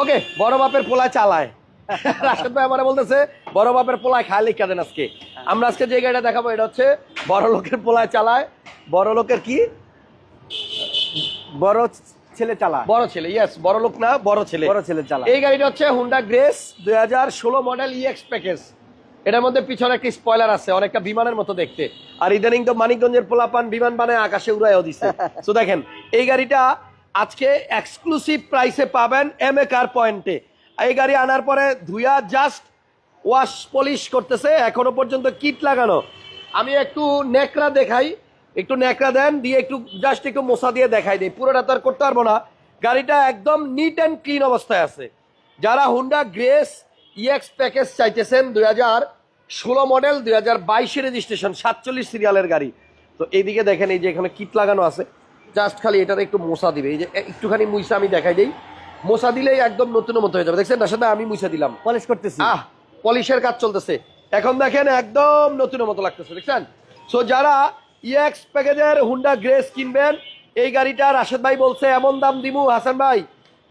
ওকে বড় বাপের পোলায় চালায়। রাশেদ ভাই আমার বলতেছে বড় বাপের পোলায় খায় লিখা দেন আজকে। আমরা আজকে যে গাড়িটা দেখাবো এটা হচ্ছে বড় লোকের পোলায় চালায়। বড় লোকের কি? বড় ছেলে চালা বড় ছেলে ইয়েস বড় লোক না বড় ছেলে। বড় ছেলে চালা এই গাড়িটা হচ্ছে হুন্ডা গ্রেস দুই হাজার ষোলো মডেল ইএক্স প্যাকেজ এটার মধ্যে পিছনে একটা স্পয়লার আছে অনেকটা বিমানের মতো দেখতে। আর ইদানিং তো মানিকগঞ্জের পোলাপান বিমান বানায় আকাশে উড়াইও দিচ্ছে তো দেখেন এই গাড়িটা আজকে এক্সক্লুসিভ প্রাইসে পাবেন এম এ কার পয়েন্টে এই গাড়ি আনার পরে ধুইয়া জাস্ট ওয়াশ পলিশ করতেছে, এখনও পর্যন্ত কিট লাগানো। আমি একটু নেকড়া দেখাই, একটু নেকড়া দেন, দিয়ে একটু জাস্ট একটু মশা দিয়ে দেখাই দিই। পুরোটা তো আর করতে পারব না। গাড়িটা একদম নিট অ্যান্ড ক্লিন অবস্থায় আছে। যারা হুন্ডা গ্রেস ইএক্স প্যাকেজ চাইতেছেন দুই হাজার ষোলো মডেল দুই হাজার বাইশে রেজিস্ট্রেশন সাতচল্লিশ সিরিয়ালের গাড়ি। তো এইদিকে দেখেন এই যে এখানে কিট লাগানো আছে। জাস্ট খালি এটার একটু মশা দিবে। এই যে একটুখানি মুইসা আমি দেখাই দিই। মশা দিলেই একদম নতুনের মতো হয়ে যাবে। দেখছেন? তার সাথে আমি মুইসা দিলাম। পলিশ করতেছি। আহ পলিশের কাজ চলতেছে। এখন দেখেন একদম নতুনের মতো লাগতেছে। দেখছেন? সো যারা ইএক্স প্যাকেজের হুন্ডা গ্রেস কিনবেন এই গাড়িটা রাশেদ ভাই বলছে এমন দাম দিমু হাসান ভাই।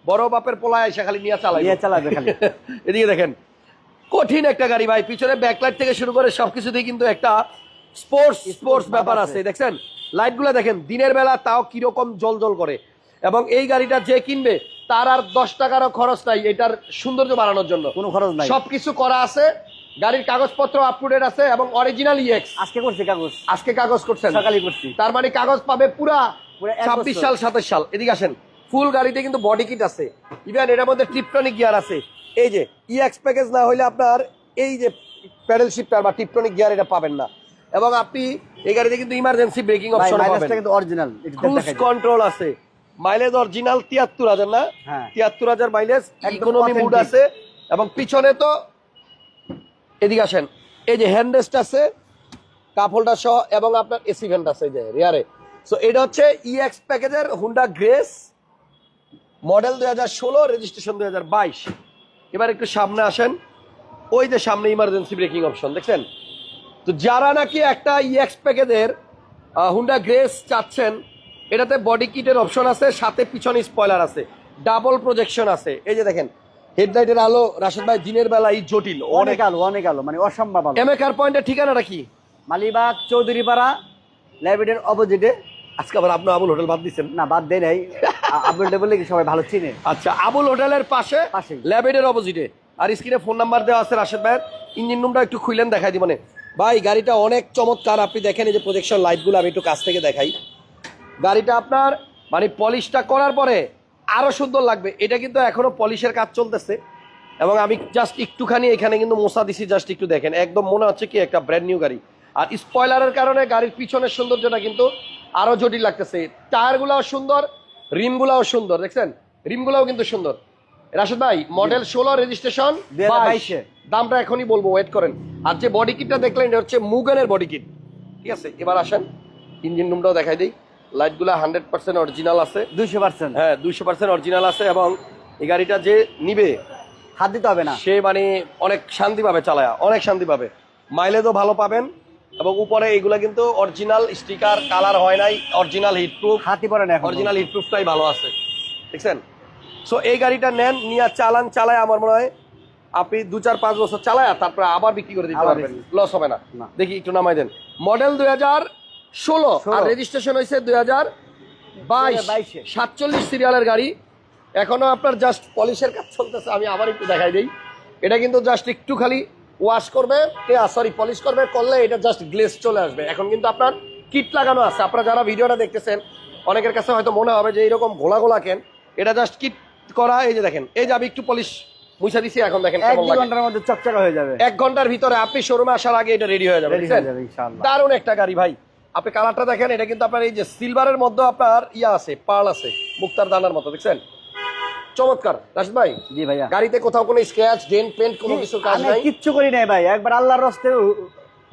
বড় বাপের পোলায় এসে খালি নিয়ে চালাই নিয়ে চালাবে খালি। এদিকে দেখেন। কঠিন একটা গাড়ি ভাই। পিছনে ব্যাকলাইট থেকে শুরু করে সবকিছুতেই কিন্তু একটা স্পোর্টস স্পোর্টস ব্যাপার আছে। দেখছেন লাইটগুলো দেখেন দিনের বেলা তাও কীরকম জল জল করে। এবং এই গাড়িটা যে কিনবে তার আর দশ টাকারও খরচ নাই এটার সৌন্দর্য বাড়ানোর জন্য। কোনো খরচ নাই। সবকিছু করা আছে গাড়ির কাগজপত্র আপ টু ডেট আছে এবং অরিজিনাল ইএক্স আজকে করছি কাগজ। আজকে কাগজ করছেন। সকালে করছি। তার মানে কাগজ পাবে পুরা ছাব্বিশ সাল সাতাশ সাল। এদিকে আসেন ফুল গাড়িতে কিন্তু বডি কিট আছে। ইভেন এটার মধ্যে টিপটনিক গিয়ার আছে। এই যে ইএক্স প্যাকেজ না হলে আপনার এই যে প্যাডেল শিফটার বা টিপটনিক গিয়ার এটা পাবেন না। এবং আপনি এই গাড়িতে কিন্তু ইমার্জেন্সি ব্রেকিং অপশন পাবেন। কিন্তু অরিজিনাল ক্রুজ কন্ট্রোল আছে। মাইলেজ অরিজিনাল তিয়াত্তর হাজার না? হ্যাঁ। তিয়াত্তর হাজার মাইলেজ ইকোনমি মুড আছে। এবং পিছনে তো এদিকে আসেন এই যে হ্যান্ড রেস্ট আছে কাপ হোল্ডার সহ এবং আপনার এসি ভেন্ট আছে এই যে রিয়ারে সো এটা হচ্ছে ইএক্স প্যাকেজের হুন্ডা গ্রেস মডেল দুই হাজার ষোলো রেজিস্ট্রেশন দুই হাজার বাইশ। এবার একটু সামনে আসেন। ওই যে সামনে ইমার্জেন্সি ব্রেকিং অপশন দেখছেন? তো যারা নাকি একটা ইএক্স প্যাকেজের হুন্ডা গ্রেস চাচ্ছেন এটাতে বডি কিটের অপশন আছে সাথে পিছনে স্পয়লার আছে ডাবল প্রজেকশন আছে। এই যে দেখেন হেডলাইটের আলো রাশেদ ভাই দিনের বেলা এই জটিল অনেক। আলো অনেক আলো মানে অসম্ভব আলো। এম এ কার পয়েন্টের ঠিকানাটা কি? মালিবাগ চৌধুরীপাড়া লাইব্রেরির অপোজিটে আজকে আবার আপনি আবুল হোটেল বাদ দিচ্ছেন না বাদ দেয় নাই। আবুল বলে কি সবাই ভালো চিনে? আচ্ছা আবুল হোটেলের পাশে পাশেই। ল্যাবেডের অপোজিটে আর স্ক্রিনে ফোন নাম্বার দেওয়া আছে রাশেদ ভাইয়ের। ইঞ্জিন রুমটা একটু খুইলেন দেখাই দিব মানে। ভাই, গাড়িটা অনেক চমৎকার। আপনি দেখেন এই যে প্রজেকশন লাইটগুলো আমি একটু কাছ থেকে দেখাই। গাড়িটা আপনার মানে পলিশটা করার পরে আরও সুন্দর লাগবে। এটা কিন্তু এখনও পলিশের কাজ চলতেছে। এবং আমি জাস্ট একটুখানি এখানে কিন্তু মশা দিছি জাস্ট একটু দেখেন। একদম মনে হচ্ছে কি একটা ব্র্যান্ড নিউ গাড়ি। আর স্পয়লারের কারণে গাড়ির পিছনের সৌন্দর্যটা কিন্তু আরও জটিল লাগতেছে। টায়ারগুলাও সুন্দর, রিমগুলাও সুন্দর, দেখছেন? রিমগুলাও কিন্তু সুন্দর। রাশেদ ভাই মডেল ষোলো রেজিস্ট্রেশন 2022 এ। দামটা এখনই বলব ওয়েট করেন। আর যে বডি কিটটা দেখলেন এটা হচ্ছে মুগানের বডি কিট ঠিক আছে এবার আসেন। ইঞ্জিন রুমটাও দেখাই দিই। লাইটগুলো হান্ড্রেড পার্সেন্ট অরিজিনাল আছে। দুইশো পার্সেন্ট হ্যাঁ দুইশো পার্সেন্ট অরিজিনাল আছে এবং এই গাড়িটা যে নিবে হাত দিতে হবে না। সে মানে অনেক শান্তি পাবে চালায়া অনেক শান্তি পাবে। মাইলেজও ভালো পাবেন এবং উপরে এইগুলা কিন্তু অরিজিনাল স্টিকার কালার হয় নাই অরিজিনাল হিটপ্রুফ হাতি পরে না অরিজিনাল হিটপ্রুফটাই ভালো আছে। দেখছেন? সো এই গাড়িটা নেন নিয়ে চালান চালায় আমার মনে হয় আপনি দু চার পাঁচ বছর চালায় তারপরে আবার বিক্রি করে দিতে পারবেন। লস হবে না। দেখি একটু নামাই দেন। মডেল দুই হাজার ষোলো। আর রেজিস্ট্রেশন হয়েছে দুই হাজার বাইশ। 2022 সাতচল্লিশ সিরিয়ালের গাড়ি। এখনও আপনার জাস্ট পলিশের কাজ চলতেছে আমি আবার একটু দেখাই দিই। এটা কিন্তু জাস্ট একটু খালি ওয়াশ করবে সরি পলিশ করবে করলে এটা জাস্ট গ্লেস চলে আসবে। এখন কিন্তু আপনার কিট লাগানো আছে। আপনারা যারা ভিডিওটা দেখতেছেন অনেকের কাছে হয়তো মনে হবে যে এইরকম ঘোলা ঘোলা কেন? এটা জাস্ট কিট করা এই যে দেখেন এই যে আমি একটু পলিশ মুছা দিছি এখন দেখেন এক কেমন লাগে। ঘণ্টার মধ্যে চকচকা হয়ে যাবে। এক ঘণ্টার ভিতরে আপনি শোরুমে আসার আগে এটা রেডি হয়ে যাবে ইনশাআল্লাহ। দারুণ একটা গাড়ি ভাই। আপনি কালারটা দেখেন এটা কিন্তু আপনার এই যে সিলভারের মধ্যে আপনার ইয়া আছে পার্ল আছে মুক্তার দানার মতো দেখছেন? চমৎকার। রাশিদ ভাই জি ভাইয়া। গাড়িতে কোথাও কোনো স্ক্র্যাচ ডেন্ট পেন্ট কোনো কিছু কাজ নাই? কিচ্ছু করি নাই ভাই। একবার আল্লাহর রস্তে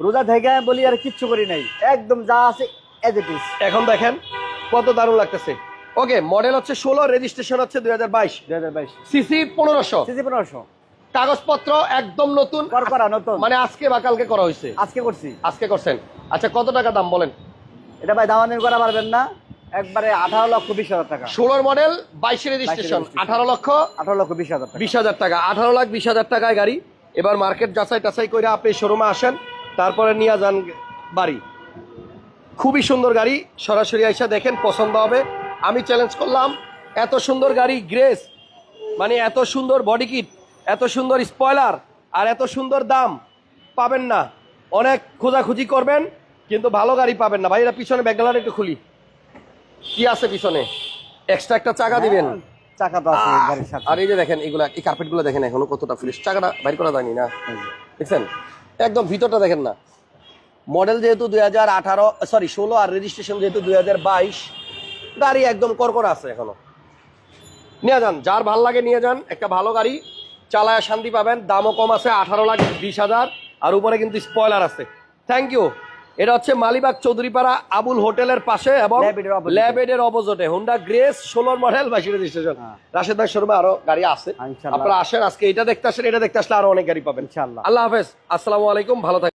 রোজা থেকে বলি আর কিচ্ছু করি নাই। একদম যা আছে এজ ইট ইজ এখন দেখেন কত দারুণ লাগতেছে। ওকে মডেল হচ্ছে ষোলো রেজিস্ট্রেশন হচ্ছে দুই হাজার বাইশ। দুই হাজার বাইশ। সিসি পনেরোশো। সিসি পনেরোশো। কাগজপত্র একদম নতুন। কর নতুন। মানে আজকে বা কালকে করা হয়েছে। আজকে করছি। আজকে করছেন। আচ্ছা কত টাকা দাম বলেন? এটা ভাই দামাদামি করা পারবেন না। একবারে আঠারো লক্ষ বিশ হাজার টাকা। ষোলোর মডেল বাইশের রেজিস্ট্রেশন। আঠারো লক্ষ আঠারো লক্ষ বিশ হাজার টাকা। বিশ হাজার টাকা। আঠারো লাখ বিশ হাজার টাকায় গাড়ি। এবার মার্কেট যাচাই টাচাই করে আপনি শোরুমে আসেন। তারপরে নিয়ে যান বাড়ি খুবই সুন্দর গাড়ি। সরাসরি আইসা দেখেন পছন্দ হবে। আমি চ্যালেঞ্জ করলাম এত সুন্দর গাড়ি গ্রেস মানে এত সুন্দর বডি কিট এত সুন্দর স্পয়লার আর এত সুন্দর দাম পাবেন না। অনেক খোঁজাখুঁজি করবেন কিন্তু ভালো গাড়ি পাবেন না। ভাই এটা পিছনে ব্যাকগ্রাউন্ড একটু খুলি। কি আছে পিছনে? এক্সট্রা একটা চাকা দিবেন। চাকা তো আছে! গাড়ির সাথে। আর এই যে দেখেন এগুলা এই কার্পেটগুলো দেখেন এখনও কতটা ফ্রেশ চাকাটা বাইর করা যায়নি না? দেখছেন? একদম ভিতরটা দেখেন না। মডেল যেহেতু দুই হাজার আঠারো সরি ষোলো আর রেজিস্ট্রেশন যেহেতু দুই হাজার বাইশ গাড়ি একদম করকরা আছে এখনও। নিয়ে যান যার ভালো লাগে নিয়ে যান একটা ভালো গাড়ি চালায় শান্তি পাবেন দামও কম আছে আঠারো লাখ বিশ হাজার আর উপরে কিন্তু স্পয়লার আছে। থ্যাংক ইউ এটা হচ্ছে মালিবাগ চৌধুরীপাড়া আবুল হোটেলের পাশে এবং ল্যাবেডের অপোজিটে হুন্ডা গ্রেস ষোলোর মডেল বাইশ রেজিস্ট্রেশন। রাশেদ ভাই শোরুমে আরও গাড়ি আছে। আপনারা আসেন আজকে এটা দেখতে আসেন এটা দেখতে আসলে আরও অনেক গাড়ি পাবেন। আল্লাহ হাফেজ। আসসালামু আলাইকুম ভালো থাকবেন